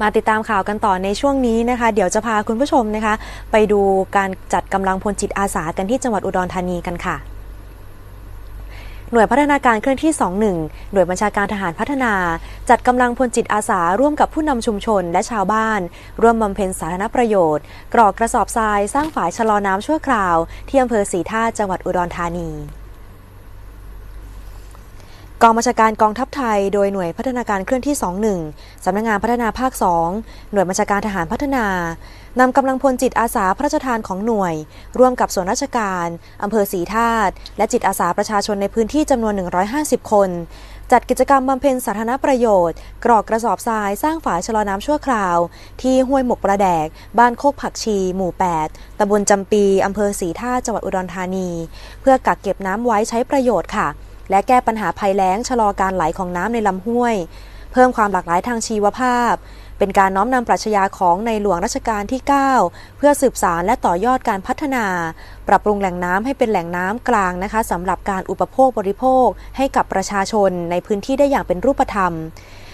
มาติดตามข่าวกันต่อในช่วงนี้นะคะ เดี๋ยวจะพาคุณผู้ชมนะคะ ไปดูการจัดกำลังพลจิตอาสากันที่จังหวัดอุดรธานีกันค่ะหน่วยพัฒนาการเคลื่อนที่ 21 หน่วยบัญชาการทหารพัฒนา จัดกำลังพลจิตอาสาร่วมกับผู้นำชุมชนและชาวบ้าน ร่วมบำเพ็ญสาธารณประโยชน์ กรอกกระสอบทราย สร้างฝายชะลอน้ำชั่วคราว ที่อำเภอสีท่าจังหวัดอุดรธานี กองบัญชาการกองทัพไทย โดยหน่วยพัฒนาการเคลื่อนที่ 21 สำนักงงานพัฒนาภาค 2 หน่วยบัญชาการทหารพัฒนานำกำลังพลจิตอาสาพระราชทานของหน่วย ร่วมกับส่วนราชการอำเภอศรีธาตุและจิตอาสาประชาชนในพื้นที่จำนวน 150 คน จัดกิจกรรมบำเพ็ญสาธารณประโยชน์ กรอกกระสอบทรายสร้างฝายชะลอน้ำชั่วคราว ที่ห้วยหมกประแดก บ้านโคกผักชี หมู่ 8ตำบลจำปีอำเภอศรีท่าตุจังหวัดอุดรธานี เพื่อกักเก็บน้ำไว้ใช้ประโยชน์ค่ะ และแก้ปัญหาภัยแล้งชะลอการไหลของน้ำในลำห้วย เพิ่มความหลากหลายทางชีวภาพ เป็นการน้อมนำปรัชญาของในหลวงรัชกาลที่ 9 เพื่อสืบสารและต่อยอดการพัฒนา ปรับปรุงแหล่งน้ำให้เป็นแหล่งน้ำกลางนะคะสำหรับการอุปโภคบริโภค ให้กับประชาชนในพื้นที่ได้อย่างเป็นรูปธรรม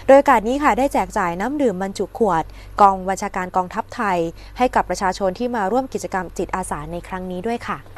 โดยโอกาสนี้ค่ะได้แจกจ่ายน้ำดื่มบรรจุขวด กองบัญชาการกองทัพไทย ให้กับประชาชนที่มาร่วมกิจกรรมจิตอาสาในครั้งนี้ด้วยค่ะ